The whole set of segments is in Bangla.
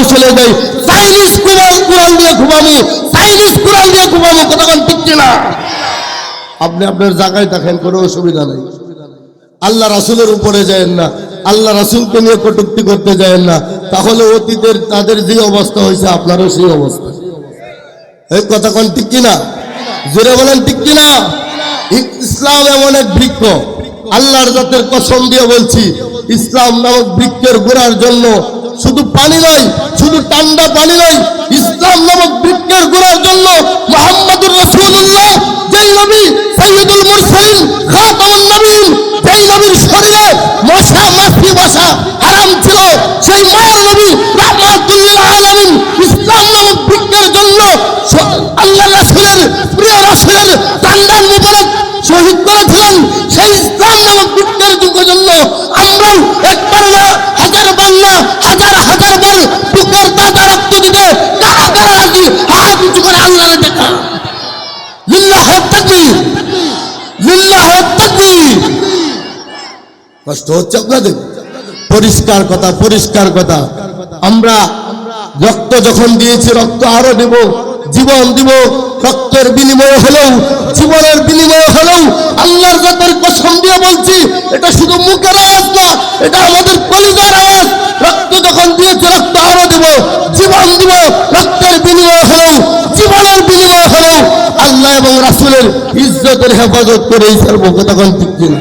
আমরাও চলে যাই? চাইনিজ কুরান কোরআন দিয়ে ঘুমাবো চাইনিজ কোরআন দিয়ে ঘুমাবো কতক্ষণ ঠিক না। আপনি আপনার জায়গায় দেখেন, কোনো অসুবিধা নেই। আল্লাহ রাসুলের উপরে যায়েন না। আল্লাহ রাসুলকে নিয়ে কটুক্তি করতে যায়েন না। তাহলে অতীতের তাদের যে অবস্থা হয়েছে, আপনারও সেই অবস্থা। এই কথা কোন ঠিক কিনা জোরে বলেন ঠিক কিনা ইসলাম এমন এক বৃক্ষ। আল্লাহর জাতের কসম দিয়ে বলছি, ইসলাম নামক বৃক্ষের গোড়ার জন্য শুধু পানি নয়, শুধু ঠান্ডা পানি নয়, ইসলাম নামক বৃক্ষের গোড়ার জন্য মোহাম্মদুর রসুল্লাহ যেই নবী সৈয়দুল মুরসালিন, খাতামুন নবীন, যেই নবীর শরীরে মশা, মাছি, বসা হারাম ছিল, সেই মায়ের নবী রাহমাতুল্লিল আলামিন ইসলাম নামক সেই ইসলাম নামক যুগের জন্য একবার না, হাজার বার না, হাজার হাজার বার বুকের তাজা রক্ত দিতে কারা কারা রাজি। করে আল্লাহরে দেখা। লিল্লাহ তাকবীর লিল্লাহ তাকবীর কষ্ট হচ্ছে আপনাদের? পরিষ্কার কথা পরিষ্কার কথা। আমরা রক্ত যখন দিয়েছি, রক্ত আরও দেব জীবন দিব, রক্তের বিনিময় হলেও, জীবনের বিনিময় হলেও, আল্লাহর জাতের কসম দিয়ে বলছি, এটা শুধু মুখের আওয়াজ না, এটা আমাদের কলিজার আওয়াজ। রক্ত যখন দিয়েছি, রক্ত আরও দেব, জীবন দিব, রক্তের বিনিময় হলেও, জীবনের বিনিময় হলেও, আল্লাহ এবং রাসূলের ইজ্জতের হেফাজত করেই ছাড়বো তখন ঠিক কিনা।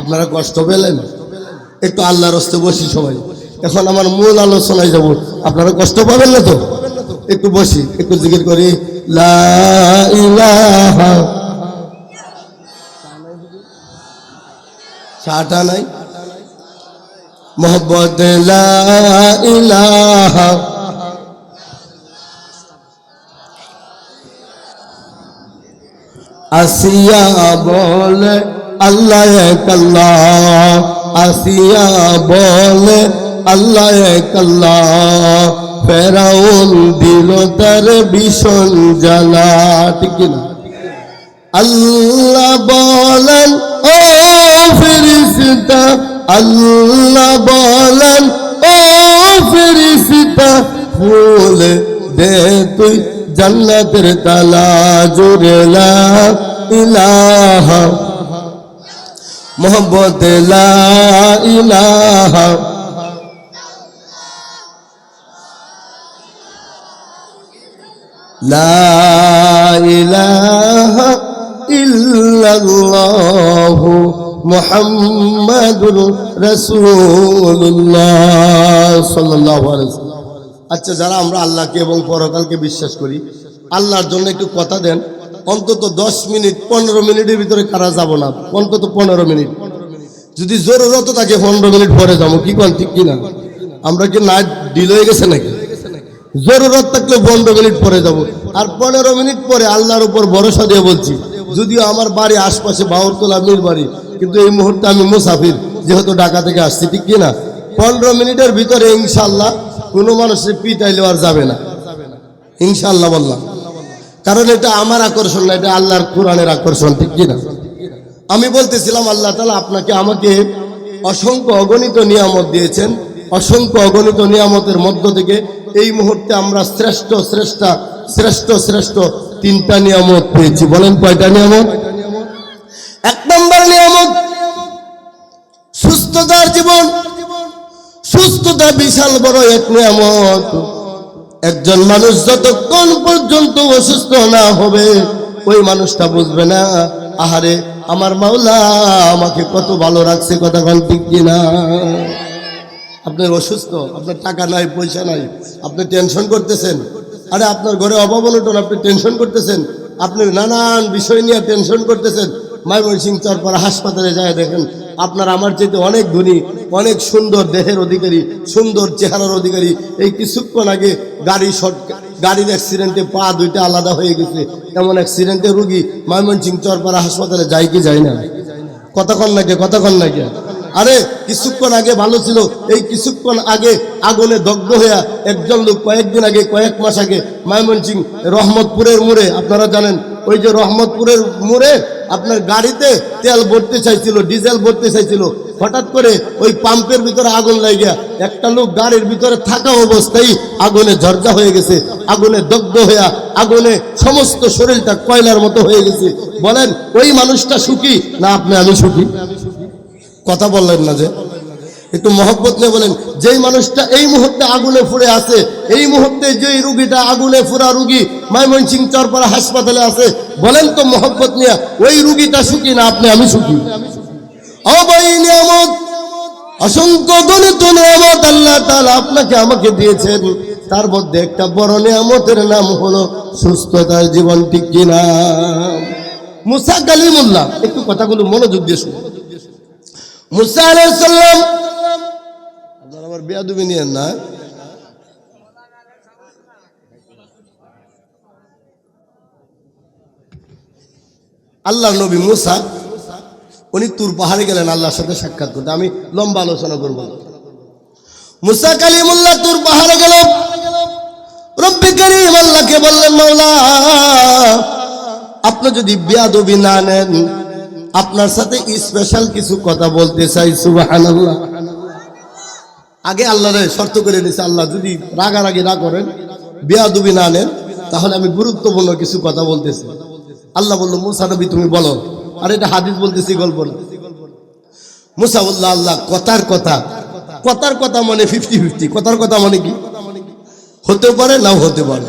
আপনারা কষ্ট পেলেন? একটু আল্লাহর হস্তে বসি সবাই। এখন আমার মূল আলোচনায় যাব। আপনারা কষ্ট পাবেন না তো? একটু বসি, একটু জিজ্ঞেস করি। চাটা নাই? ইলাহা। আসিয়া বলে, আল্লাহ এক আল্লাহ। আসিয়া বলে আল্লাহ এক আল্লাহ। ফেরাউন দিল তার ভীষণ জ্বালা, ঠিক না আল্লাহ বলেন, ও ফেরিস্তা আল্লাহ বলেন, ও ফেরিস্তা ফুল দে তুই জান্নাতের তালা জুড়ে লা ইলাহা মোহব্বত লা ইলাহা ইহ মোহাম্মদুর রসুল্লাহ সাল্লাহ আচ্ছা যারা আমরা আল্লাহকে এবং পরকালকে বিশ্বাস করি, আল্লাহর জন্য একটু কথা দেন। অন্তত দশ মিনিট, পনেরো মিনিটের ভিতরে কারা যাব না? অন্তত পনেরো মিনিট। যদি জরুরত থাকে, পনেরো মিনিট পরে যাব। কি কন, ঠিক কিনা? আমরা কি না ডিল হয়ে গেছে নাকি? জরুরত থাকলে পনেরো মিনিট পরে যাব। আর পনেরো মিনিট পরে আল্লাহর উপর ভরসা দিয়ে বলছি, যদিও আমার বাড়ি আশপাশে বাউরতলা মির বাড়ি কিন্তু এই মুহূর্তে আমি মুসাফির, যেহেতু ঢাকা থেকে আসছি, ঠিক কিনা? পনেরো মিনিটের ভিতরে ইনশাল্লাহ কোনো মানুষের পিটাইলে আর যাবে না। ইনশাল্লাহ বললাম। কারণ এটা আমার আকর্ষণ না, এটা আল্লাহর কোরআনের আকর্ষণ, ঠিক কিনা? আমি বলতেছিলাম, আল্লাহ তালা আপনাকে আমাকে অসংখ্য অগণিত নিয়ামত দিয়েছেন। অসংখ্য অগণিত নিয়ামতের মধ্য থেকে এই মুহূর্তে আমরা শ্রেষ্ঠ শ্রেষ্ঠ শ্রেষ্ঠ শ্রেষ্ঠ তিনটা নিয়ামত পেয়েছি। বলেন কয়টা নিয়ামত? এক নম্বর নিয়ামত, সুস্থতার জীবন। সুস্থতা বিশাল বড় এক নিয়ামত। একজন মানুষ যতক্ষণ পর্যন্ত অসুস্থ না হবে, ওই মানুষটা বুঝবে না, আহারে, আমার মাওলা আমাকে কত ভালো রাখছে, কথা ঠিক কিনা? আপনি অসুস্থ, আপনার টাকা নাই, পয়সা নাই, আপনি টেনশন করতেছেন। আরে আপনার ঘরে অভাব অনটন আপনি টেনশন করতেছেন। আপনি নানান বিষয় নিয়ে টেনশন করতেছেন। ময়মনসিং চরপাড়া হাসপাতালে যায় দেখেন, আপনার আমার চাইতে অনেক ধনী, অনেক সুন্দর দেহের অধিকারী, সুন্দর চেহারার অধিকারী। এই কিছুক্ষণ আগে গাড়ি শর্ট, গাড়ির অ্যাক্সিডেন্টে পা দুইটা আলাদা হয়ে গেছে। এমন অ্যাক্সিডেন্টে রুগী ময়মনসিং চরপাড়া হাসপাতালে যায় কি যায় না? কতক্ষণ লাগে কতক্ষণ লাগে আরে, কিছুক্ষণ আগে ভালো ছিল। এই কিছুক্ষণ আগে আগুনে দগ্ধ হইয়া একজন লোক কয়েকদিন আগে, কয়েক মাস আগে ময়মনসিং রহমতপুরের মোড়ে, আপনারা জানেন, ওই যে রহমতপুরের মোড়ে আপনার গাড়িতে তেল ভরতে চাইছিল, ডিজেল ভরতে চাইছিল। হঠাৎ করে ওই পাম্পের ভিতরে আগুন লাগিয়া একটা লোক গাড়ির ভিতরে থাকা অবস্থায় আগুনে ঝরঝা হয়ে গেছে। আগুনে দগ্ধ হইয়া আগুনে সমস্ত শরীরটা কয়লার মতো হয়ে গেছে। বলেন, ওই মানুষটা সুখী না আপনি আমি সুখী? কথা বললেন না যে? একটু মহব্বত নিয়ে বলেন, যেই মানুষটা এই মুহূর্তে আগুনে ফুড়ে আছে, এই মুহূর্তে যেই রুগীটা আগুনে ফুরা রুগী ময়মনসিং চরপাড়া হাসপাতালে আছে, বলেন তো মহব্বত নিয়ে, ওই রুগীটা সুখী না আপনি, আমি সুখী। অসংখ্য গণিত নিয়ামত আল্লাহ তাআলা আপনাকে আমাকে দিয়েছেন। তার মধ্যে একটা বড় নিয়ামতের নাম হলো সুস্থতার জীবন ঠিক কিনা। মুসা কালিমুল্লাহ, একটু কথাগুলো মনোযোগ দিয়ে শুনুন। মুসা নিয়েন না। আল্লাহর নবী মুসা, উনি তুর পাহাড়ে গেলেন আল্লাহর সাথে সাক্ষাৎ করতে। আমি লম্বা আলোচনা করব। মুসা কালী কালিমুল্লাহ তুর পাহাড়ে গেল। রব্বি করিম আল্লাহকে বললেন, মাওলা, আপনি যদি বিয়াদবি না নেন আপনার সাথে স্পেশাল কিছু কথা বলতে চাই, সুবহানাল্লাহ। আগে আল্লাহরে শর্ত করে দিয়েছে আল্লাহ যদি রাগারাগি না করেন, বিয়াদবি না নেন, তাহলে আমি গুরুত্বপূর্ণ কিছু কথা বলতেছি। আল্লাহ বলল, মুসা নবী, তুমি বলো। আর এটা হাদিস বলতেছি, গল্প না। মুসা বলল, আল্লাহ, কথার কথা। কথার কথা মানে ফিফটি ফিফটি কথার কথা মানে কি? হতে পারে, নাও হতে পারে।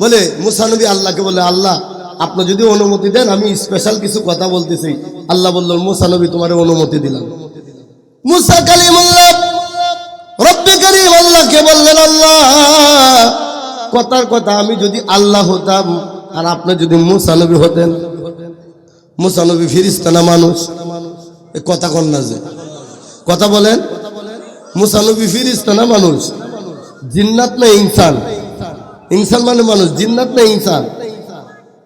বলে, মুসা নবী আল্লাহকে বলে, আল্লাহ আপনি যদি অনুমতি দেন, আমি স্পেশাল কিছু কথা বলতেছি। আল্লাহ বলল, মুসা নবী, তোমার অনুমতি দিলাম। মুসা কালিমুল্লাহ, রব্বি করিম আল্লাহকে বললেন, আল্লাহ, কথার কথা আমি যদি আল্লাহ হতাম, আর আপনি যদি মুসা নবী হতেন। মুসা নবী ফিরিস্তানা মানুষ? এ কথা কন না যে। কথা বলেন। মুসা নবী ফিরিস্তানা মানুষ? জিন্নাত না ইনসান? ইনসান মানে মানুষ, জিন্নাত না ইনসান?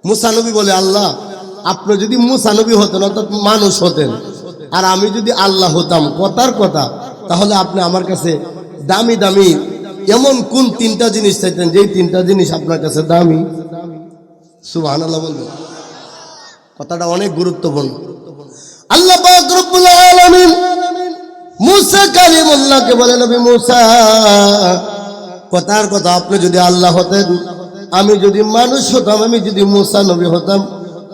মুসানবী বলে, আল্লাহ, আপনি যদি মুসানবী হতেন, অর্থাৎ মানুষ হতেন, আর আমি যদি আল্লাহ হতাম, কথার কথা, তাহলে আপনি আমার কাছে দামি দামি, এমন কোন তিনটা জিনিস চাইতেন, যেই তিনটা জিনিস আপনার কাছে দামি? সুবাহ বলবেন। কথাটা অনেক গুরুত্বপূর্ণ। আল্লাহ পাক রব্বুল আলামিন মুসা কালিমুল্লাহকে বলে, নবী মুসা, কথার কথা আপনি যদি আল্লাহ হতেন আমি যদি মানুষ হতাম, আমি যদি মুসা নবী হতাম,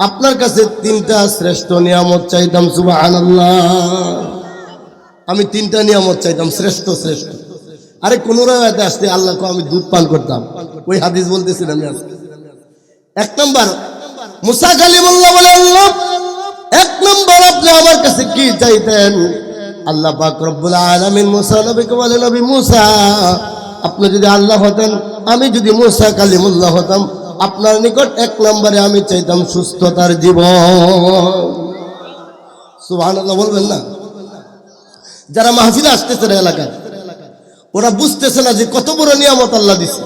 আপনার কাছে তিনটা শ্রেষ্ঠ নিয়ামত চাইতাম, সুবহানাল্লাহ। আমি তিনটা নিয়ামত চাইতাম, শ্রেষ্ঠ শ্রেষ্ঠ। আরে, কোন রায়তে আসতে আল্লাহকে আমি দুধ পান করতাম। ওই হাদিস বলতেছিলাম এক নম্বর, মুসা কালিমুল্লাহ বলে, আল্লাহ, এক নম্বর আপনি আমার কাছে কি চাইতেন? আল্লাহ পাক রব্বুল আলামিন মুসা নবীকে বলে, নবী মুসা আপনি যদি আল্লাহ হতেন, আমি যদি মুসা কালিমুল্লাহ হতাম, আপনার নিকট এক নম্বরে আমি চাইতাম সুস্থতার জীবন। বলবেন না? যারা মাহফিলে আসতেছে না এলাকায়, ওরা বুঝতেছে না যে কত বড় নিয়ামত আল্লাহ দিছে।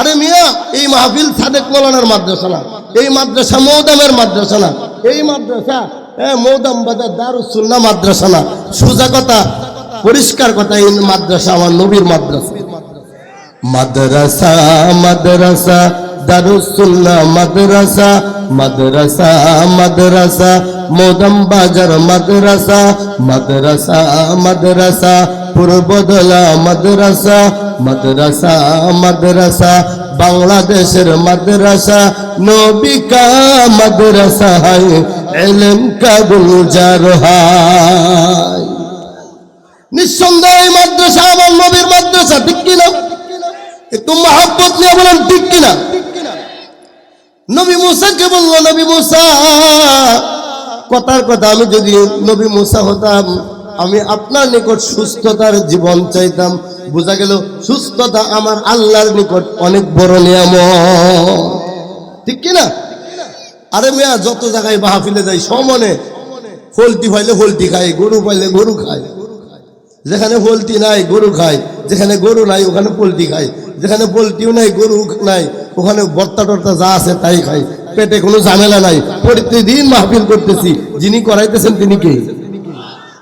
আরে মিয়া, এই মাহফিল সাদেক মৌলানার মাদ্রাসা না, এই মাদ্রাসা মৌদামের মাদ্রাসা না, এই মাদ্রাসা হ্যাঁ মৌদাম বাজার দারুসুল্লাহ মাদ্রাসা না। সোজা কথা পরিষ্কার কথা, এই মাদ্রাসা আমার নবীর মাদ্রাসা। মাদ্রাসা মাদ্রাসা, দারুসুল্লাহ মাদ্রাসা মাদ্রাসা মাদ্রাসা, মোদম বাজার মাদ্রাসা মাদ্রাসা মাদ্রাসা, পূর্বদলা মাদ্রাসা মাদ্রাসা মাদ্রাসা, বাংলাদেশের মাদ্রাসা, নবিকা মাদ্রাসা হাই এলেম কা গুলজার হাই নিঃসন্দেহ মাদ্রাসা আমার নবীর মাদ্রাসা, ঠিক কিনা? একটু মহাব্বত নিয়ে বলেন, ঠিক কিনা? নবী মুসাকে বলল, নবী মুসা, কথার কথা আমি যদি নবী মুসা হতাম, আমি আপনার নিকট সুস্থতার জীবন চাইতাম। বোঝা গেল, সুস্থতা আমার আল্লাহর নিকট অনেক বড় নিয়ম ঠিক কিনা? আরে মেয়া, যত জায়গায় মাহফিলে যাই সমনে ফলটি পাইলে ফলটি খায় গরু পাইলে গরু খায় যেখানে পোলট্রি নাই, গরু খায়। যেখানে গরু নাই, ওখানে পোলট্রি খায়। যেখানে পোলট্রিও নাই গরু নাই, ওখানে বর্তা টর্তা যা আছে তাই খায়। পেটে কোনো ঝামেলা নাই। প্রতিদিন মাহফিল করতেছি। যিনি করাইতেছেন তিনি কে?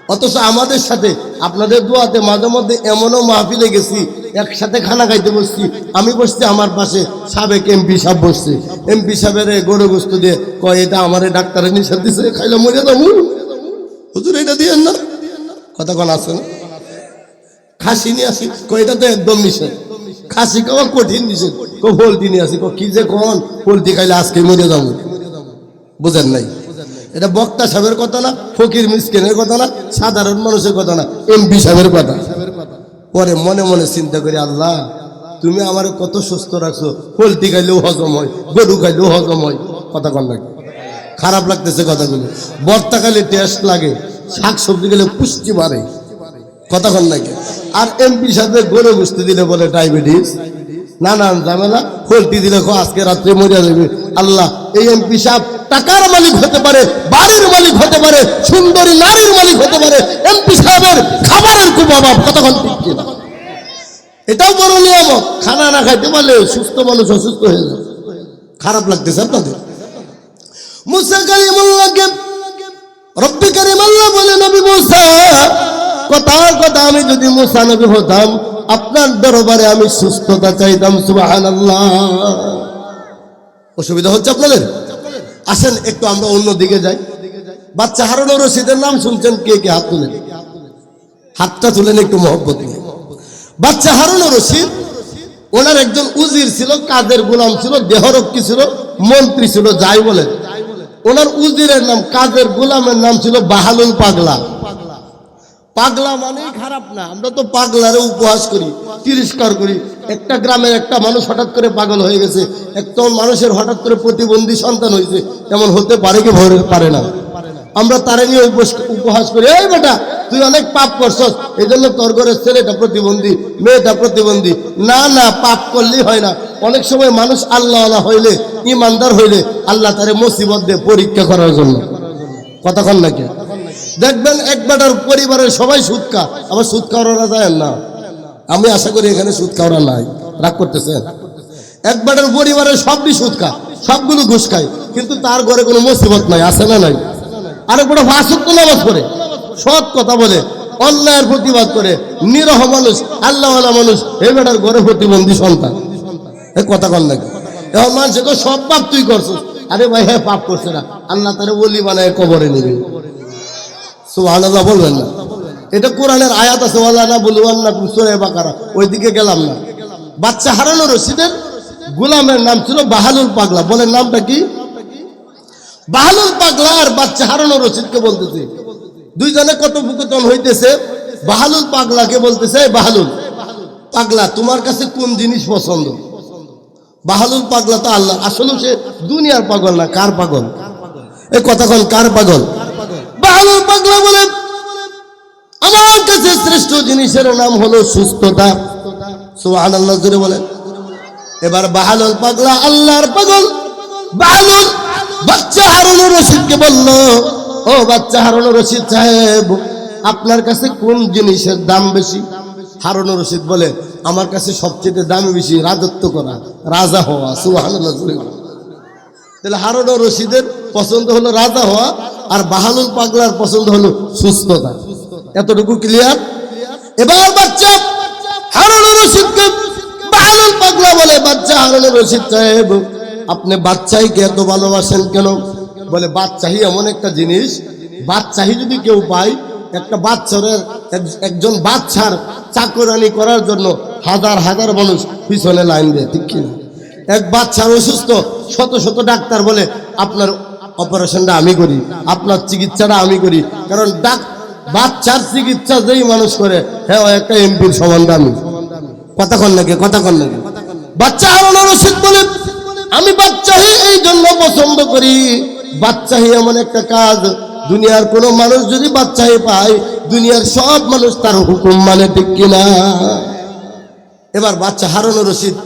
অথচ আমাদের সাথে, আপনাদের দোয়াতে মাঝে মধ্যে এমনও মাহফিলে গেছি, একসাথে খানা খাইতে বসছি। আমি বসছি আমার পাশে সাবেক এমপি সাহেব বসছে। এমপি সাহেবের গরু গোস্ত দিয়ে কয়, এটা আমার ডাক্তারের নিষেধ দিছে, খাইলে মরে যাব। হুজুর, এটা দিয়েন না। কথা কোন আছে না খাসি নিয়ে আসি, কয়, এটা তো একদম নিষেধ খাসি খাওয়া কঠিন নিষেধ কো পোলট্রি নিয়ে আসি। কো কি যে কোন পোলট্রি খাইলে আজকে মরে যাব? বুঝেন নাই? এটা বক্তা সাহেবের কথা না, ফকির মিসকিনের কথা না, সাধারণ মানুষের কথা না, এমপি সাহেবের কথা। পরে মনে মনে চিন্তা করি, আল্লাহ, তুমি আমার কত সুস্থ রাখছো। পোলট্রি খাইলেও হজম হয়, গরু খাইলেও হজম হয়। কথা কন নাকি? খারাপ লাগতেছে কথাগুলো। বর্তা খাইলে টেস্ট লাগে শাক সবজি গেলে পুষ্টি বাড়ে। কন নাকি? আর এমপি সাহেবের গরু গুস্তি দিলে বলে ডায়াবেটিস নানান ঝামেলা, পোলট্রি দিলে আজকে রাত্রে মরিয়া যাবে। আল্লাহ, এই এমপি সাহেব টাকার মালিক হতে পারে, বাড়ির মালিক হতে পারে, সুন্দরী নারীর মালিক হতে পারে এমপি সাহেবের খাবারের খুব অভাব কতক্ষণ ঠিক কিনা? এটাও বড় নিয়ামত। খানা না খাইতে পারলে সুস্থ মানুষ অসুস্থ হয়ে যায় খারাপ লাগতেছে আপনাদের? মুসা কালিমুল্লাহকে রব্বি কারিমাল্লাহ বলে, নবী মুসা কথার কথা আমি যদি মুসা নবী হতাম, আপনার দরবারে আমি সুস্থতা চাইতাম, সুবহানাল্লাহ। অসুবিধা হচ্ছে আপনাদের? আসেন, একটু আমরা অন্য দিকে যাই। বাচ্চা হারুন রশিদের নাম শুনছেন? কে কে? হাত তুলেন। হাতটা তুলেন একটু মহব্বত নিয়ে। বাচ্চা হারুন রশিদ, ওনার একজন উজির ছিল, কাদের গোলাম ছিল, দেহরক্ষী ছিল, মন্ত্রী ছিল, যাই বলেন। ওনার উজিরের নাম, কাদের গোলামের নাম ছিল বাহালুল পাগলা। পাগলা মানেই খারাপ না। আমরা তো পাগলারে উপহাস করি, তিরস্কার করি। একটা গ্রামের একটা মানুষ হঠাৎ করে পাগল হয়ে গেছে, একটা মানুষের হঠাৎ করে প্রতিবন্ধী সন্তান হয়েছে, এমন হতে পারে কি পারে না? আমরা তারে নিয়ে উপহাস করি, এই বেটা, তুই অনেক পাপ করছস এই জন্য তোর ঘরের ছেলেটা প্রতিবন্ধী, মেয়েটা প্রতিবন্ধী। না না, পাপ করলেই হয় না। অনেক সময় মানুষ আল্লাহ আল্লাহ হইলে, ইমানদার হইলে, আল্লাহ তারে মুসিবত দিয়ে পরীক্ষা করার জন্য। কতক্ষণ নাকি দেখবেন এক বেটার পরিবারের সবাই সুদ খা আবার সুদ খাওয়ারা যায় না। আমি আশা করি এখানে সুদ খাওয়ারা নাই। রাগ করতেছেন? এক বেটার পরিবারের সবই সুদ খা সবগুলো ঘুষ খায়। কিন্তু তার ঘরে কোনো মুসিবত নাই আছে না নাই? আরেক ফাঁসুক নামাজ পড়ে। সৎ কথা বলে অন্যায়ের প্রতিবাদ করে নিরহ মানুষ আল্লাহওয়ালা মানুষ এই বেটার ঘরে প্রতিবন্ধী সন্তান। এই কথা কন নাকি? এখন মানুষে কয়, সব পাপ তুই করছিস। আরে ভাই হ্যাঁ পাপ করছে না। আল্লাহ তারে বলি বানায় কবরে নিবি। সুবহানাল্লাহ বলবেন না। এটা কোরআনের আয়াত আছে, ওয়ালা না বাকারা। ওইদিকে গেলাম না। বাচ্চা হারানো রশিদের নাম ছিল বাহালুল পাগলা। বলেন নামটা কি? বাহালুল পাগলা আর বাচ্চা হারানো রশিদকে বলতেছে। দুইজনে হইতেছে? বাহালুল পাগলাকে বলতেছে বাহালুল, পাগলা, তোমার কাছে কোন জিনিস পছন্দ? বাহালুল পাগলা তো আল্লাহ। আসলে সে দুনিয়ার পাগল না, কার পাগল? এই কথা কন, কার পাগল? বাহালুল পাগলা বলে, আমার কাছে শ্রেষ্ঠ জিনিসের নাম হলো সুস্থতা। সুহান আল্লাহ জুড়ে বলেন এবার বাহালুল পাগলা, আল্লাহর পাগল। বাহালুল বাচ্চা হারুন রশিদকে বলল, ও বাচ্চা হারুন রশিদ সাহেব, আপনার কাছে কোন জিনিসের দাম বেশি? হারুন রশিদ বলে, আমার কাছে সবচেয়ে দামি বেশি রাজত্ব করা, রাজা হওয়া। সুহান তাহলে হারুন রশিদের পছন্দ হলো রাজা হওয়া আর বাহালুল পাগলার পছন্দ হলো সুস্থতা। এতটুকু ক্লিয়ার এবার বাচ্চা হারুন রশিদকে বাহালুল পাগলা বলে, বাচ্চা হারুন রশিদ সাহেব, আপনি বাচ্চাইকে এত ভালোবাসেন কেন? বলে, বাচ্চাহি এমন একটা জিনিস, বাচ্চাহি যদি কেউ পায়, একটা বাচ্চারের এক- একজন বাচ্চার চাকরানি করার জন্য হাজার হাজার মানুষ পিছনে লাইন দেয়, ঠিক কিনা? এক বাচ্চার অসুস্থ, শত শত ডাক্তার বলে, আপনার অপারেশনটা আমি করি, আপনার চিকিৎসাটা আমি করি। কারণ ডাক বাচ্চার চিকিৎসা যেই মানুষ করে হ্যাঁ একটা এমপির সমান দামি। কথা কন নাকি কথা নাকি বাচ্চা হারানোর রসিদ বলে আমি বাচ্চাহি এই জন্য পছন্দ করি। বাচ্চাহি এমন একটা কাজ, দুনিয়ার কোনো মানুষ যদি বাচ্চাহি পায়, দুনিয়ার সব মানুষ তার হুকুম মানে ঠিক কিনা? এবার বাচ্চা হারানো রশিদ,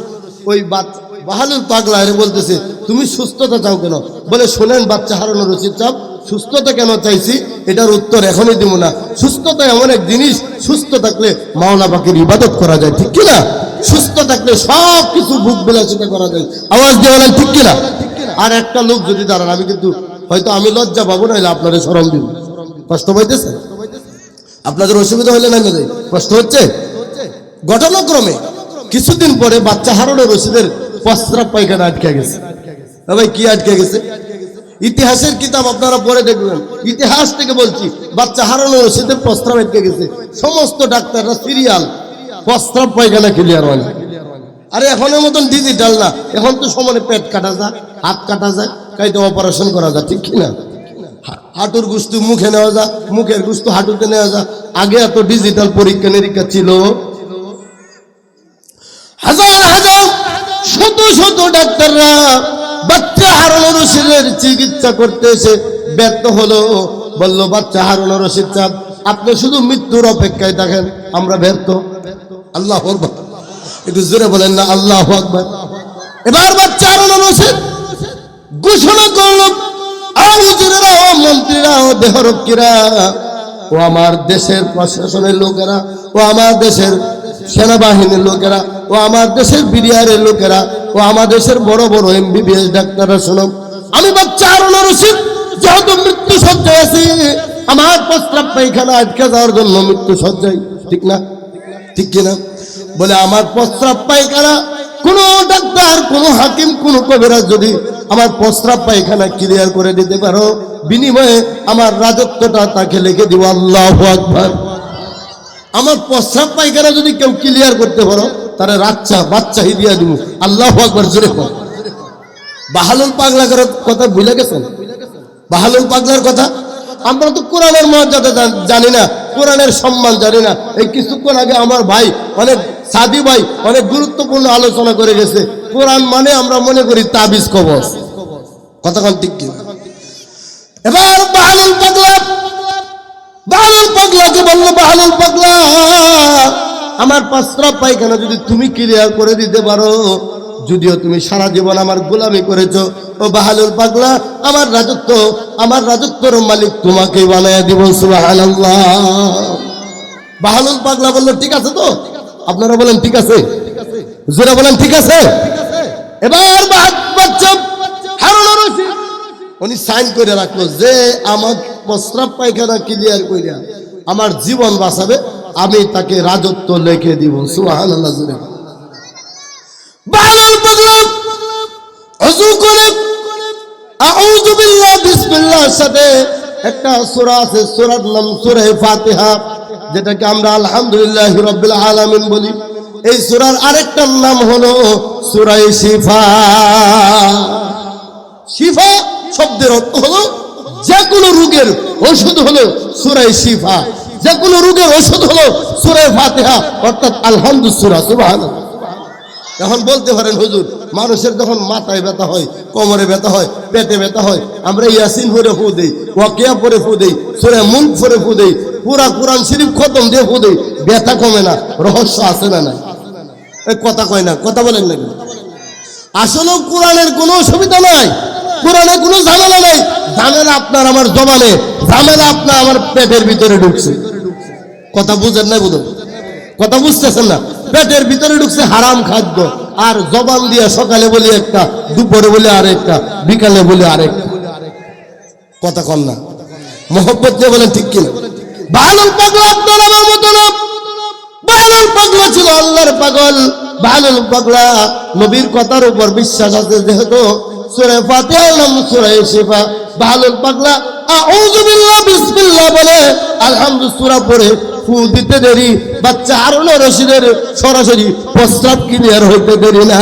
ওই বাচ্চা বাহালুর পাগলা এর বলতেছে, তুমি সুস্থতা চাও কেন? বলে, শোনেন বাচ্চা হারানো রশিদ চাপ, সুস্থতা কেন চাইছি? এটার উত্তর এখনই দিব না। সুস্থতা এমন এক জিনিস, সুস্থ থাকলে মাওলা পাখির ইবাদত করা যায়, ঠিক কিনা? সুস্থ থাকলে সব কিছু ভুক বিলাসিতা করা যায়। আওয়াজ দিয়ে বলেন, ঠিক কিনা? আর একটা লোক যদি দাঁড়ান, আমি কিন্তু, হয়তো আমি লজ্জা পাবো না আপনারা সরম দিব। কষ্ট পাইতেছে? আপনাদের অসুবিধা হলে না কষ্ট হচ্ছে? ঘটনাক্রমে কিছুদিন পরে বাচ্চা হারুনের রশিদের প্রস্রাব পায়খানা আটকে গেছে। ভাই, কি আটকে গেছে? ইতিহাসের কিতাব আপনারা পড়ে দেখবেন। ইতিহাস থেকে বলছি, বাচ্চা হারানো রশিদের প্রস্রাব আটকে গেছে। সমস্ত ডাক্তাররা সিরিয়াল প্রস্রাব পায়খানা ক্লিয়ার হয় আরে, এখনের মতন ডিজিটাল না। এখন তো সমানে পেট কাটা যায়, হাত কাটা যায়, কাইতে অপারেশন করা যায়, ঠিক কি না হা- হাঁটুর গুস্তু মুখে নেওয়া যায়, মুখের গুস্তু হাঁটুতে নেওয়া যায়। আগে এত ডিজিটাল পরীক্ষা নিরীক্ষা ছিল। হাজার হাজার শত ডাক্তাররা বাচ্চা হারানো রশিদের চিকিৎসা করতে এসে ব্যর্থ হলো। বলল, বাচ্চা হারানো রশিদ চাপ, আপনি শুধু মৃত্যুর অপেক্ষায় দেখেন আমরা ব্যর্থ। আল্লাহ একটু জোরে বলেন না, আল্লাহ আকবার। এবার বাচ্চা হারানো রশিদ ঘোষণা করল মন্ত্রীরা ও দেহরক্ষীরা ও আমার দেশের প্রশাসনের লোকেরা, ও আমার দেশের সেনাবাহিনীর লোকেরা ও আমার দেশের বিডিআরের লোকেরা, ও আমার দেশের বড় বড় এমবিবিএস ডাক্তাররা শোনো আমি বাচ্চা আরও রসিদ যেহেতু মৃত্যু সজ্জায় আছি, আমার প্রস্তাব পায়খানা আটকে যাওয়ার জন্য মৃত্যু সজ্জায় ঠিক না? ঠিক কিনা বলে আমার প্রস্রাব পায়খানা, কোন ডাক্তার, কোন হাকিম, কোন কবিরাজ যদি আমার প্রস্রাব পায়খানা ক্লিয়ার করে দিতে পারো, বিনিময়ে আমার রাজত্বটা তাকে লিখে দিব, আল্লাহ আকবার। আমার প্রস্রাব পায়খানা যদি কেউ ক্লিয়ার করতে পারো তারা রাচ্চা বাচ্চা হিদিয়া দিব আল্লাহ আকবার, জোরে কর। বাহালুল পাগলা করার কথা ভুলে গেছেন? বাহালুল পাগলার কথা? আমরা তো কোরআনের মর্যাদা জানি না, কোরআনের সম্মান জানি না। এই কিছুক্ষণ আগে আমার ভাই, অনেক সাদি ভাই, অনেক গুরুত্বপূর্ণ আলোচনা করে গেছে। কোরআন মানে আমরা মনে করি তাবিজ কবচ কতক্ষণ ঠিক কি এবার বাহালুল পাগলা, বাহালুল পাগলাকে বলল, বাহালুল পাগলা। আমার প্রস্রাব পায়খানা যদি তুমি ক্লিয়ার করে দিতে পারো, যদিও তুমি সারা জীবন আমার গোলামি করেছ, ও বাহালুল পাগলা, আমার রাজত্ব, আমার রাজত্বর মালিক তোমাকে বানায় দিব বাহালুল পাগলা বলল, ঠিক আছে তো? আপনারা বলেন, ঠিক আছে। জোরা বলেন, ঠিক আছে। এবার উনি সাইন করে রাখল যে আমার প্রস্রাব পায়খানা ক্লিয়ার করিয়া আমার জীবন বাঁচাবে। আমি তাকে রাজত্ব লিখে দিব। সাথে একটা আছে নাম যেটাকে আমরা আলহামদুলিল্লাহ রাব্বিল আলামিন বলি। এই সূরার আরেকটার নাম হলো সূরা শিফা। শিফা শব্দের অর্থ হলো যে কোনো রোগের ওষুধ হলো সূরা শিফা। যে রোগের ওষুধ হলো সূরা ফাতিহা, অর্থাৎ আলহামদুলিল্লাহ সূরা, সুবহানাল্লাহ। এখন বলতে পারেন হুজুর, মানুষের যখন মাথায় ব্যথা হয়, কোমরে ব্যথা হয়, পেটে ব্যথা হয়, আমরা ইয়াসিন পরে ফু দেই, ওয়াকিয়া পরে ফু দেই সুরে মুখ পরে ফু দেই, পুরা কোরআন শরীফ খতম দিয়ে ফু দেই, ব্যথা কমে না, রহস্য আছে না নাই? কথা কয় না, কথা বলেন না কেন? আসলেও কোরআনের কোনো অসুবিধা নাই, কোরআনের কোনো ঝামেলা নাই, ঝামেলা আপনার আমার জবানে, ঝামেলা আপনার আমার পেটের ভিতরে ঢুকছে। কথা বুঝেন না বুঝুন কথা বুঝতেছেন না? পেটের ভিতরে ঢুকছে হারাম খাদ্য। আর জবান দিয়ে সকালে বলি একটা, দুপুরে বলি আরেকটা, বিকালে বলি আরেকটা। কথা কন না। মোহব্বত দিয়ে বলেন ঠিক কিনা? ভালো পাগলা আপনার আমার মতো না। বাহালুল পাগলা ছিল আল্লাহর পাগল। বাহালুল পাগলা নবীর কথার উপর বিশ্বাস আছে যেহেতু সুরে ফাতিহা নাম সুরে শিফা। বাহালুল পাগলা আউযু বিল্লাহ বিসমিল্লাহ বলে, আলহামদুলিল্লাহ পড়ে দিতে দেরি রশিদের সরাসরি ক্লিয়ার হইতে দেরি না।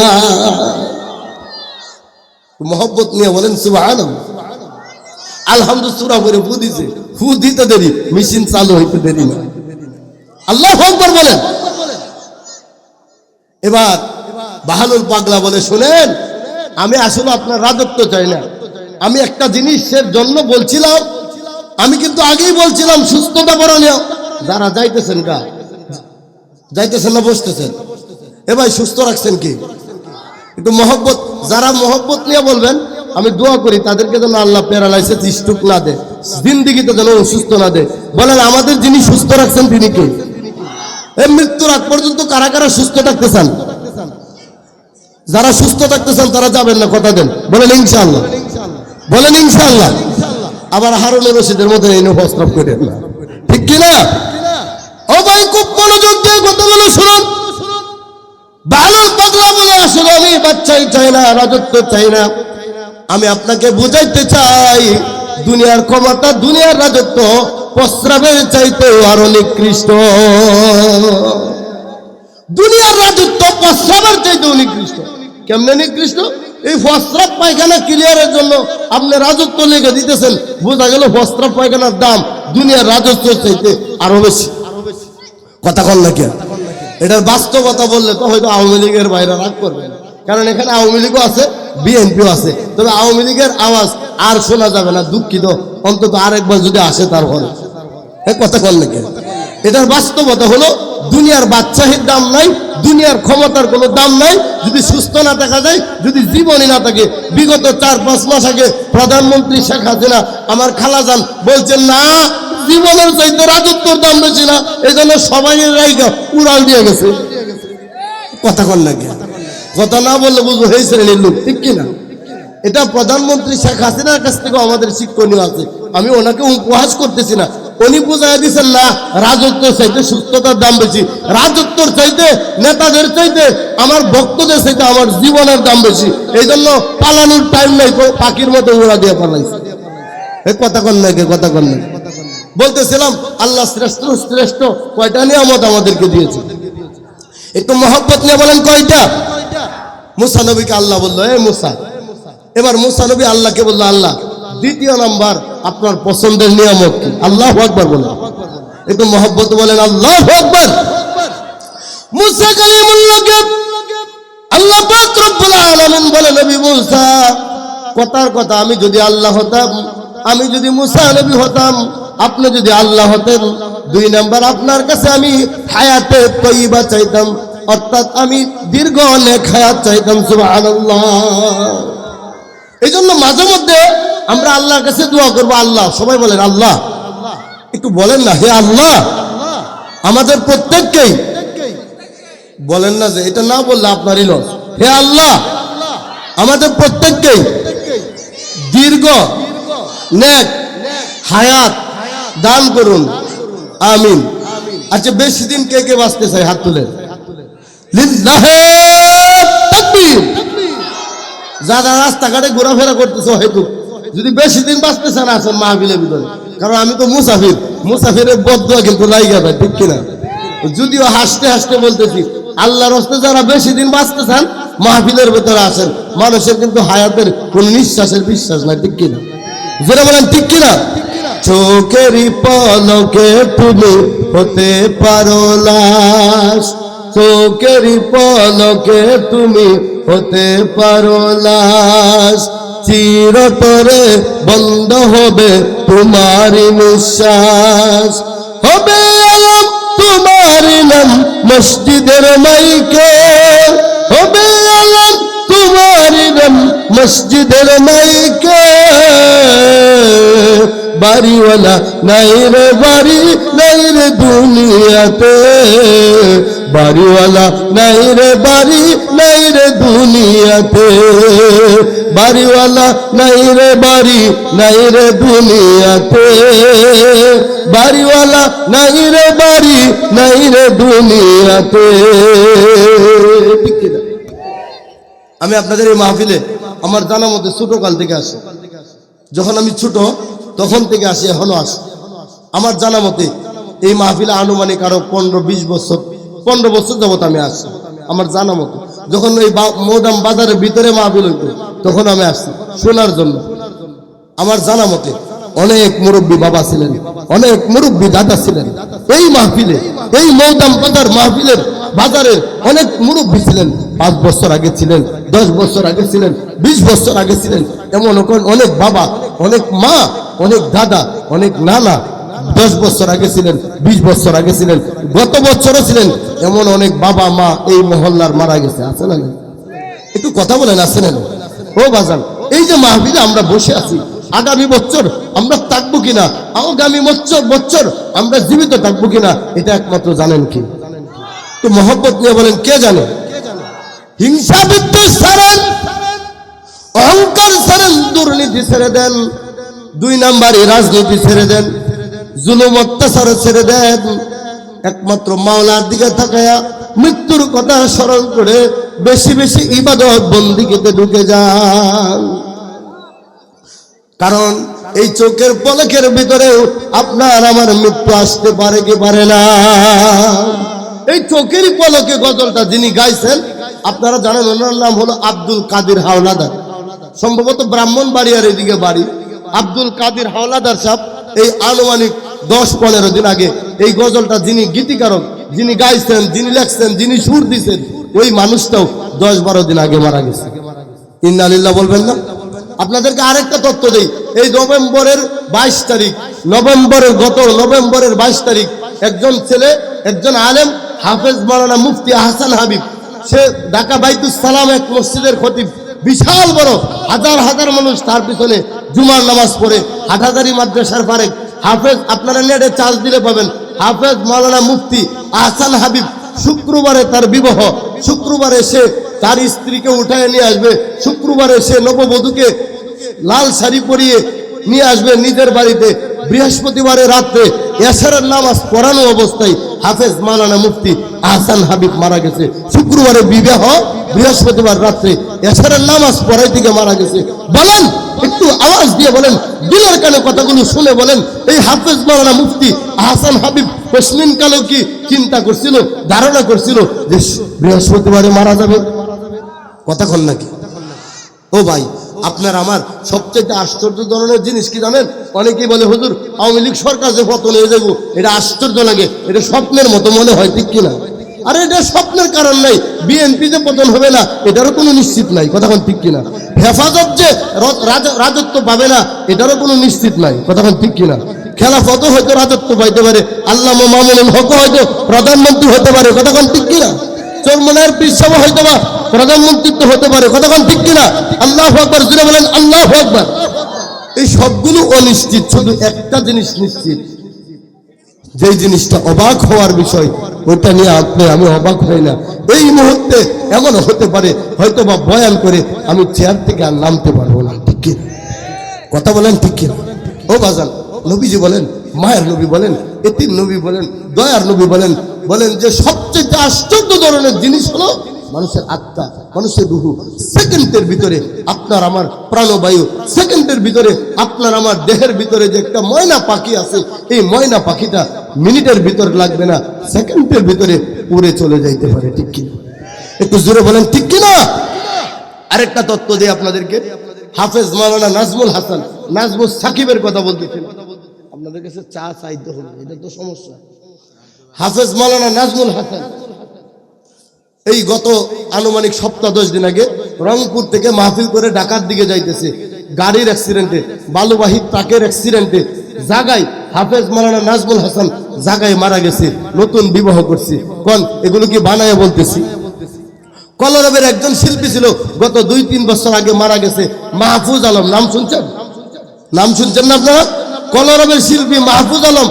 মোহব্বত নিয়ে বলেন, সুবহানাল্লাহ। আলহামদুলিল্লাহ সূরা পড়ে ফু দিতে দেরি, মেশিন চালু হইতে দেরি না। আল্লাহ বলেন। এবার বাহালুল পাগলা বলে, শুনেন, আমি আসলে আপনার রাজত্ব চাই না। আমি একটা জিনিসের জন্য বলছিলাম, আমি কিন্তু আগেই বলছিলাম সুস্থতা বরণীয় যারা যাইতেছেন গা, যাইতেছেন না, বসতেছেন। এ ভাই, সুস্থ রাখছেন কি? একটু মহব্বত, যারা মহব্বত নিয়ে বলবেন, আমি দোয়া করি, তাদেরকে যেন আল্লাহ প্যারালাইসিস স্ট্রোক না দেয়, জিন্দিগিতে যেন অসুস্থ না দেয়। বলেন, আমাদের যিনি সুস্থ রাখছেন, তিনি কে? এই মৃত্যুর আগ পর্যন্ত কারা কারা সুস্থ থাকতে চান? যারা সুস্থ থাকতে চান, তারা যাবেন না, কথা দেন। বলেন, ইনশাআল্লাহ। বলেন, ইনশাআল্লাহ। আবার হারুন রশিদের মধ্যে এই প্রস্তাব করে না। ঠিক কিনা? খুব মনোযোগ দিয়ে কথাগুলো শুনুন। ভালো পাগলা বলে আসলে আমি বাচ্চাই চাই না, রাজত্ব চাই না। আমি আপনাকে বুঝাইতে চাই, দুনিয়ার ক্ষমতা, দুনিয়ার রাজত্ব প্রস্রাবের চাইতে আরও নিকৃষ্ট। দুনিয়ার রাজত্ব প্রস্রাবের চাইতে নিকৃষ্ট। কেমনে নিকৃষ্ট? এই প্রস্রাব পায়খানা ক্লিয়ারের জন্য আপনি রাজত্ব লিখে দিতেছেন, বোঝা গেল প্রস্রাব পায়খানার দাম দুনিয়ার রাজস্ব চাইতে আরও বেশি। কথা কল নাকি এটার বাস্তবতা বললে তো হয়তো আওয়ামী লীগের বাইরে রাগ করবে কারণ এখানে আওয়ামী লীগও আছে, বিএনপিও আছে। তবে আওয়ামী লীগের আওয়াজ আর শোনা যাবে না, দুঃখিত। অন্তত আরেকবার যদি আসে তার হলে কথা কল নাকি এটার বাস্তবতা হলো দুনিয়ার বাচ্চাহির দাম নাই, দুনিয়ার ক্ষমতার কোনো দাম নাই। যদি সুস্থ না দেখা যায়, যদি জীবনই না থাকে, বিগত চার পাঁচ মাস আগে প্রধানমন্ত্রী শেখ হাসিনা আমার খালাজান বলছেন, না, জীবনের চাইতে রাজত্বর দাম বেশি না এই জন্য সবাই রাইগা উড়াল দিয়ে গেছে। কথা কন নাকি কথা না বললে বুঝব এই শ্রেণির লোক, ঠিক কিনা এটা প্রধানমন্ত্রী শেখ হাসিনার কাছ থেকে আমাদের শিক্ষণীয় আছে। আমি ওনাকে উপহাস করতেছি না। উনি বুঝাই দিচ্ছেন না রাজত্ব চাইতে সুস্থতার দাম বেশি। রাজত্বর চাইতে, নেতাদের চাইতে, আমার ভক্তদের চাইতে আমার জীবনের দাম বেশি। এই জন্য পালানোর টাইম নাই পাখির মতো উড়া দিয়ে পালাইছে। এই কথা কন নাকি কথা কন নাকি বলতেছিলাম, আল্লাহ শ্রেষ্ঠ শ্রেষ্ঠ কয়টা নিয়ামত আমাদেরকে দিয়েছে। একটু মহব্বত নিয়ে বলেন, কয়টা? মুসা নবীকে আল্লাহ বলল, এ মুসা। এবার মুসা নবী আল্লাহকে বলল, আল্লাহ দ্বিতীয় নাম্বার, আপনার পছন্দের নিয়ামত কি? আল্লাহ আকবর বলেন। একটু মহব্বত বলেন, আল্লাহ আকবর। মুসা কালিমুল্লাহকে আল্লাহ পাক রব্বুল বলে নবী মুসা, কথার কথা, আমি যদি আল্লাহ হতাম, আমি যদি মুসা নবী হতাম, আপনি যদি আল্লাহ হতেন, দুই নাম্বার, আপনার কাছে আমি হায়াতে তৈবা চাইতাম, অর্থাৎ আমি দীর্ঘ অনেক হায়াত চাইতাম, সুবহানাল্লাহ। এই জন্য মাঝে মধ্যে আমরা আল্লাহর কাছে দোয়া করব, আল্লাহ। সবাই বলেন, আল্লাহ। একটু বলেন না, হে আল্লাহ। আমাদের প্রত্যেককেই বলেন না যে, এটা না বললে আপনারই লস। হে আল্লাহ, আমাদের প্রত্যেককেই দীর্ঘ নেক হায়াত দান করুন। আমিন। আচ্ছা বেশি দিন কে কে বাঁচতে চাই হাত তুলে যারা রাস্তাঘাটে ঘোরাফেরা করতেছে হয়তো যদি বেশি দিন বাঁচতে চান আসেন মাহফিলের ভিতরে। কারণ আমি তো মুসাফির। মুসাফিরের বদ্ধ কিন্তু লাইগা ভাই, ঠিক কিনা? যদিও হাসতে হাসতে বলতেছি, আল্লাহর হস্তে যারা বেশি দিন বাঁচতে চান মাহফিলের ভেতরে আসেন মানুষের কিন্তু হায়াতের কোন নিঃশ্বাসের বিশ্বাস নাই, ঠিক কিনা? যেটা বলেন, ঠিক কিনা? চোখেরই পলকে তুমি হতে পারো লাশ চোখেরই পলকে তুমি হতে পারো লাশ চিরতরে বন্ধ হবে তোমার নিঃশ্বাস। হবে তোমার নাম মসজিদের মাইকে। হবে তোমার নাম মসজিদের মাইকে। বাড়িওয়ালা নাই রে বাড়ি, নাই রে দুনিয়াতে। বাড়িওয়ালা, নাই রে বাড়ি, নাই রে দুনিয়াতে। বাড়িওয়ালা, নাই রে বাড়ি, নাই রে দুনিয়াতে। বাড়িওয়ালা, নাই রে বাড়ি, নাই রে দুনিয়াতে? আমি আপনাদের এই মাহফিলে আমার জানা মতে ছোট কাল থেকে আসি। যখন আমি ছোট, তখন থেকে আসি, এখনও আসি। আমার জানা মতে এই মাহফিলে আনুমানিক আরও পনেরো, বিশ বছর পনেরো বছর যাবত আমি আসছি আমার জানা মতে। যখন ওই মৌদাম বাজারের ভিতরে মাহফিল হইতো, তখন আমি আসছি শোনার জন্য। আমার জানা মতে অনেক মুরব্বী বাবা ছিলেন, অনেক মুরব্বী দাদা ছিলেন। এই মাহফিলে, এই মৌদাম বাজার মাহফিলের বাজারের অনেক মুরব্বী ছিলেন। পাঁচ বছর আগে ছিলেন, দশ বছর আগে ছিলেন, বিশ বছর আগে ছিলেন। এমন অনেক বাবা, অনেক মা, অনেক দাদা, অনেক নানা দশ বছর আগে ছিলেন, বিশ বছর আগে ছিলেন, গত বছরও ছিলেন, এমন অনেক বাবা মা এই মহল্লার মারা গেছে, আছে না একটু কথা বলেন আসেন ও বাজান, এই যে মাহফিলে আমরা বসে আছি, আগামী বছর আমরা থাকব কিনা, আগামী বছর বছর আমরা জীবিত থাকব কিনা, এটা একমাত্র জানেন কি? তো মহব্বত নিয়ে বলেন, কে জানে? হিংসা বিদ্বেষ ছাড়েন অহংকার ছাড়েন দুর্নীতি ছেড়ে দেন, দুই নাম্বারে রাজনীতি ছেড়ে দেন জুলুম অত্যাচার ছেড়ে দেন একমাত্র মাওলার দিকে তাকায়া মৃত্যুর কথা স্মরণ করে বেশি বেশি ইবাদত বন্দিকেতে ঢুকে যান। কারণ এই চোখের পলকের ভিতরেও আপনার আমার মৃত্যু আসতে পারে কি পারে না। এই চোখের পলকে গজলটা যিনি গাইছেন, আপনারা জানেন ওনার নাম হলো আব্দুল কাদির হাওলাদার। সম্ভবত ব্রাহ্মণ বাড়ি আর এদিকে বাড়ি। আব্দুল কাদির হাওলাদার সাহেব এই আনুমানিক দশ পনেরো দিন আগে এই গজলটা যিনি গীতিকারক, যিনি গাইছেন, যিনি লেখছেন, যিনি সুর দিছেন, ওই মানুষটাও দশ বারো দিন আগে মারা গেছে। ইন্নালিল্লাহ বলবেন না? আপনাদেরকে আরেকটা তথ্য দেই। এই নভেম্বরের বাইশ তারিখ, নভেম্বরের গত নভেম্বরের বাইশ তারিখ একজন ছেলে, একজন আলেম, হাফেজ মারানা মুফতি হাসান হাবিব, সে ঢাকা বাইতুস সালাম এক মসজিদের খতিব। বিশাল বড়, হাজার হাজার মানুষ তার পিছনে জুমার নামাজ পড়ে হাটাজারি মাদ্রাসার ফারেক হাফেজ, আপনারা নেটে চার্জ দিলে পাবেন। হাফেজ মাওলানা মুফতি আহসান হাবিব, শুক্রবারে তার বিবাহ, শুক্রবারে সে তার স্ত্রীকে উঠায় নিয়ে আসবে, শুক্রবারে সে নববধূকে লাল শাড়ি পরিয়ে নিয়ে আসবে নিজের বাড়িতে। বৃহস্পতিবারে রাত্রে এসারের নামাজ পড়ানো অবস্থায় হাফেজ মালানা মুফতি আহসান হাবিব মারা গেছে। শুক্রবারে বিবাহ, বৃহস্পতিবার রাত্রে এসারের নামাজ পড়াই থেকে মারা গেছে। বলেন, একটু আওয়াজ দিয়ে বলেন, দিলের কানে কথাগুলো শুনে বলেন, এই হাফেজ মালানা মুফতি আহসান হাবিব পশ্চিম কালেও কি চিন্তা করছিল, ধারণা করছিল যে বৃহস্পতিবারে মারা যাবে? কথা কন নাকি? ও ভাই আপনার আমার সবচেয়ে আশ্চর্য ধরনের জিনিস কি জানেন? অনেকেই বলে, হুজুর, আওয়ামী লীগ সরকার যে পতন হয়ে যাব, এটা আশ্চর্য লাগে। এটা স্বপ্নের মতো মনে হয়, ঠিক কিনা? আরে, এটা স্বপ্নের কারণ নাই। বিএনপি যে পতন হবে না, এটারও কোনো নিশ্চিত নাই। কথা কোন ঠিক কিনা? হেফাজত যে রাজত্ব পাবে না, এটারও কোনো নিশ্চিত নাই। কথা কোন ঠিক কিনা? খেলাফতও হয়তো রাজত্ব পাইতে পারে আল্লাহ মামুনুল হক হয়তো প্রধানমন্ত্রী হতে পারে। কথা কোন ঠিক কিনা? চরমনার পিসাব হয়তো বা প্রধানমন্ত্রিত্ব হতে পারে। কতক্ষণ ঠিক কিনা? আল্লাহ আকবর, জুড়ে বলেন আল্লাহ আকবর। এই সবগুলো অনিশ্চিত, শুধু একটা জিনিস নিশ্চিত। যেই জিনিসটা অবাক হওয়ার বিষয়, ওইটা নিয়ে আপনি, আমি অবাক হই না। এই মুহূর্তে এমন হতে পারে, হয়তো বা বয়ান করে আমি চেয়ার থেকে আর নামতে পারব না, ঠিক কিনা? কথা বলেন ঠিক কিনা? ও বাজান, নবীজি বলেন, মায়ের নবী বলেন, এতিম নবী বলেন, দয়ার নবী বলেন বলেন যে সবচেয়ে আশ্চর্য ধরনের জিনিস হলো মানুষের আত্মা, মানুষের রুহু। সেকেন্ডের ভিতরে আপনার আমার প্রাণবায়ু, সেকেন্ডের ভিতরে আপনার আমার দেহের ভিতরে যে একটা ময়না পাখি আছে, এই ময়না পাখিটা মিনিটের ভিতরে লাগবে না, সেকেন্ডের ভিতরে উড়ে চলে যাইতে পারে, ঠিক কিনা একটু জোরে বলেন, ঠিক কিনা আরেকটা তত্ত্ব দিই আপনাদেরকে। হাফেজ মাওলানা নাজমুল হাসান, নাজমুল সাকিবের কথা বলতেছেন। আপনাদের কাছে চা চাইতে হবে এটা তো সমস্যা। হাফেজ মাওলানা নাজমুল হাসান। এই গত আনুমানিক সপ্তাহ দশ দিন আগে রংপুর থেকে মাহফিল করে ঢাকার দিকে যাইতেছে। গাড়ির অ্যাক্সিডেন্টে বালুবাহী ট্রাকের অ্যাক্সিডেন্টে জাগায় হাফেজ মাওলানা নাজমুল হাসান জাগায় মারা গেছে, নতুন বিবাহ করছে। কোন, এগুলো কি বানায় বলতেছি? কলরবের একজন শিল্পী ছিল, গত দুই তিন বছর আগে মারা গেছে, মাহফুজ আলম। নাম শুনছেন? নাম শুনছেন না আপনারা? কলরবের শিল্পী মাহফুজ আলম।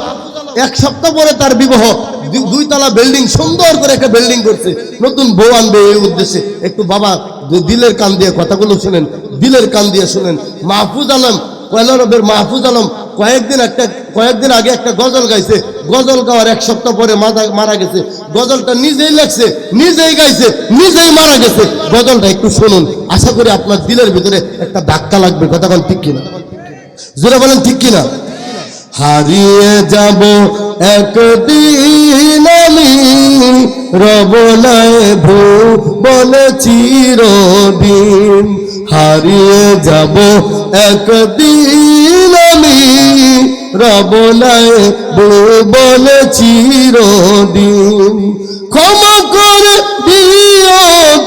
এক সপ্তাহ পরে তার বিবাহ। দুই দুইতলা বিল্ডিং, সুন্দর করে একটা বিল্ডিং করছে। নতুন বউ আনবে এই উদ্দেশ্যে। একটু বাবা দিলের কান দিয়ে কথাগুলো শুনেন, দিলের কান দিয়ে শুনেন। মাহফুজ আলম কয়লরবের মাহফুজ আলম, কয়েকদিন একটা কয়েকদিন আগে একটা গজল গাইছে। গজল গাওয়ার এক সপ্তাহ পরে মারা- গেছে। গজলটা নিজেই লেখছে, নিজেই গাইছে, নিজেই মারা গেছে। গজলটা একটু শুনুন। আশা করি আপনার দিলের ভিতরে একটা ধাক্কা লাগবে। কথা ঠিক কিনা? জোরে বলেন ঠিক কিনা? হারিয়ে যাব একদিন আমি। রবনায় ভুবন চিরদিন। হারিয়ে যাব একদিন আমি। রবনায় ভুবন চিরদিন। ক্ষমা করে দিও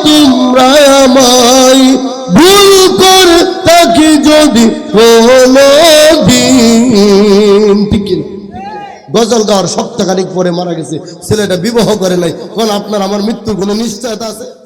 তোমরা আমায়। ভুল করে থাকি যদি কোনো দিন? গজল গাওয়ার সপ্তাহখানিক পরে মারা গেছে। ছেলেটা বিবাহ করে নাই। কারণ আপনার আমার মৃত্যুর কোনো নিশ্চয়তা আছে?